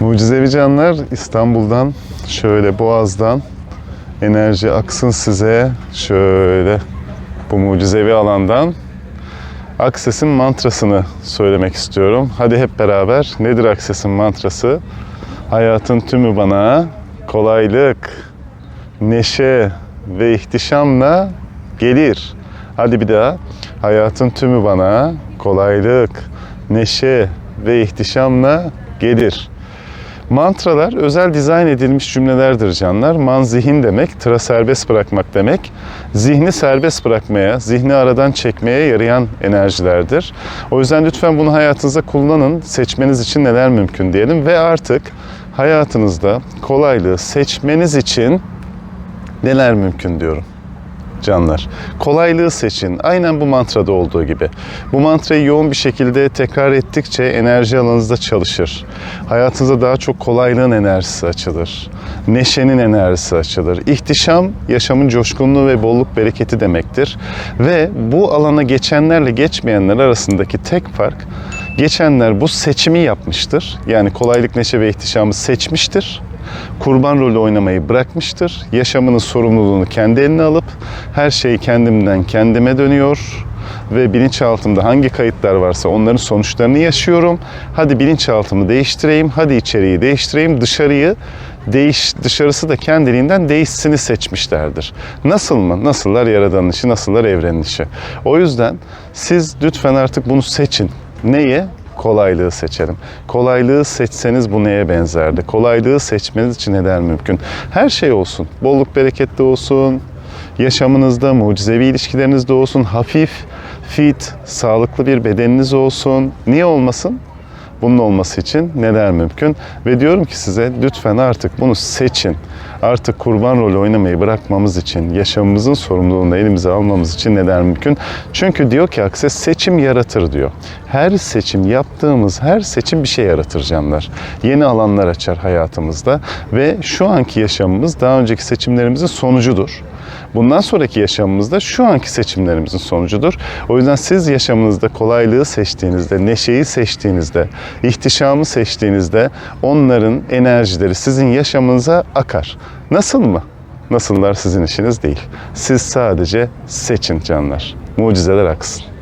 Mucizevi canlar İstanbul'dan şöyle Boğaz'dan enerji aksın size şöyle bu mucizevi alandan Akses'in mantrasını söylemek istiyorum. Hadi hep beraber. Nedir Akses'in mantrası? Hayatın tümü bana kolaylık, neşe ve ihtişamla gelir. Hadi bir daha. Hayatın tümü bana kolaylık, neşe ve ihtişamla gelir. Mantralar özel dizayn edilmiş cümlelerdir canlar. Man zihin demek, tıra serbest bırakmak demek. Zihni serbest bırakmaya, zihni aradan çekmeye yarayan enerjilerdir. O yüzden lütfen bunu hayatınızda kullanın. Seçmeniz için neler mümkün diyelim ve artık hayatınızda kolaylığı seçmeniz için neler mümkün diyorum canlar. Kolaylığı seçin. Aynen bu mantrada olduğu gibi. Bu mantrayı yoğun bir şekilde tekrar ettikçe enerji alanınızda çalışır. Hayatınızda daha çok kolaylığın enerjisi açılır. Neşenin enerjisi açılır. İhtişam, yaşamın coşkunluğu ve bolluk bereketi demektir. Ve bu alana geçenlerle geçmeyenler arasındaki tek fark geçenler bu seçimi yapmıştır. Yani kolaylık, neşe ve ihtişamı seçmiştir kurban rolü oynamayı bırakmıştır. Yaşamının sorumluluğunu kendi eline alıp her şey kendimden kendime dönüyor ve bilinçaltımda hangi kayıtlar varsa onların sonuçlarını yaşıyorum. Hadi bilinçaltımı değiştireyim, hadi içeriği değiştireyim, dışarıyı değiş, dışarısı da kendiliğinden değişsini seçmişlerdir. Nasıl mı? Nasıllar yaradanın işi, nasıllar evrenin işi. O yüzden siz lütfen artık bunu seçin. Neye? Kolaylığı seçelim. Kolaylığı seçseniz bu neye benzerdi? Kolaylığı seçmeniz için neler mümkün? Her şey olsun. Bolluk bereketli olsun. Yaşamınızda, mucizevi ilişkilerinizde olsun. Hafif, fit, sağlıklı bir bedeniniz olsun. Niye olmasın? Bunun olması için neler mümkün? Ve diyorum ki size lütfen artık bunu seçin. Artık kurban rolü oynamayı bırakmamız için, yaşamımızın sorumluluğunu elimize almamız için neler mümkün? Çünkü diyor ki Akses seçim yaratır diyor. Her seçim yaptığımız her seçim bir şey yaratır canlar. Yeni alanlar açar hayatımızda ve şu anki yaşamımız daha önceki seçimlerimizin sonucudur. Bundan sonraki yaşamımızda şu anki seçimlerimizin sonucudur. O yüzden siz yaşamınızda kolaylığı seçtiğinizde, neşeyi seçtiğinizde, ihtişamı seçtiğinizde onların enerjileri sizin yaşamınıza akar. Nasıl mı? Nasıllar sizin işiniz değil. Siz sadece seçin canlar. Mucizeler aksın.